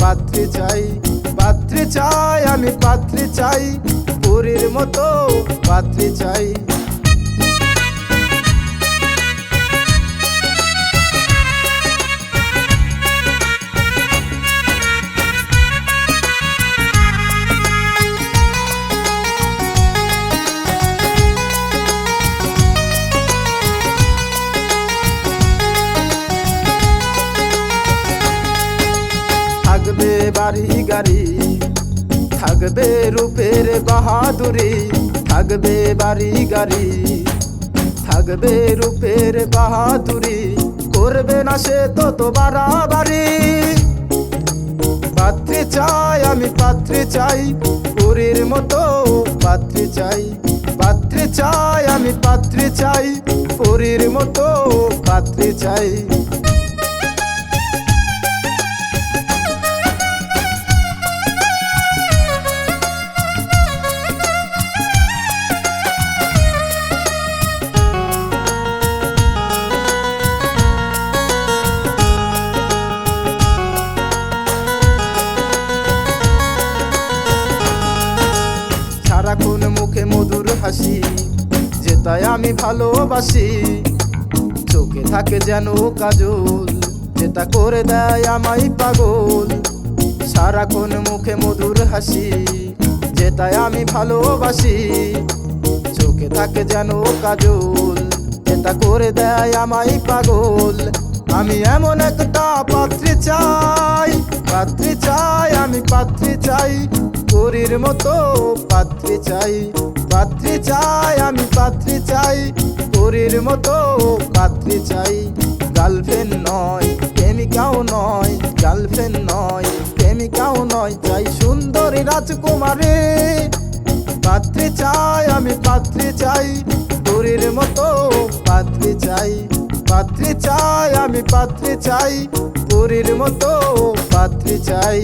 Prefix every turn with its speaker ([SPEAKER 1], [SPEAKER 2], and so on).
[SPEAKER 1] পাত্রী চাই পাত্রী চাই আমি পাত্রী চাই পুরীর মতো পাত্রী চাই। বাড়ি থাকবে রূপের বাহাদুরি, থাকবে বাড়ি, গাড়ি। থাকবে রূপের বাহাদুরি, করবে না সে তত বাড়াবাড়ি। পাত্রী চাই, আমি পাত্রী চাই, পুরীর মতো পাত্রী চাই। পাত্রী চাই, আমি পাত্রী চাই, পুরীর মতো পাত্রী চাই। মুখে মধুর হাসি, যেটাই আমি ভালোবাসি। চোখে থাকে যেন কাজল, যেটা করে দেয় আমায় পাগল। সারাক্ষণ মুখে মধুর হাসি, যেটাই আমি ভালোবাসি। চোখে থাকে যেন কাজল, যেটা করে দেয় আমায় পাগল। আমি এমন একটা পাত্রী চাই পাত্রী চাই, আমি পাত্রী চাই। পরীর মতো পাত্রী চাই পাত্রী চাই, আমি পাত্রী চাই পরীর মতো পাত্রী চাই। গার্লফ্রেন্ড নয়, প্রেমিকাও নয় গার্লফ্রেন্ড নয়, প্রেমিকাও নয়, চাই সুন্দরী রাজকুমারী। পাত্রী চাই, আমি পাত্রী চাই পরীর মতো পাত্রী চাই। পাত্রী চাই, আমি পাত্রী চাই পরীর মতো পাত্রী চাই।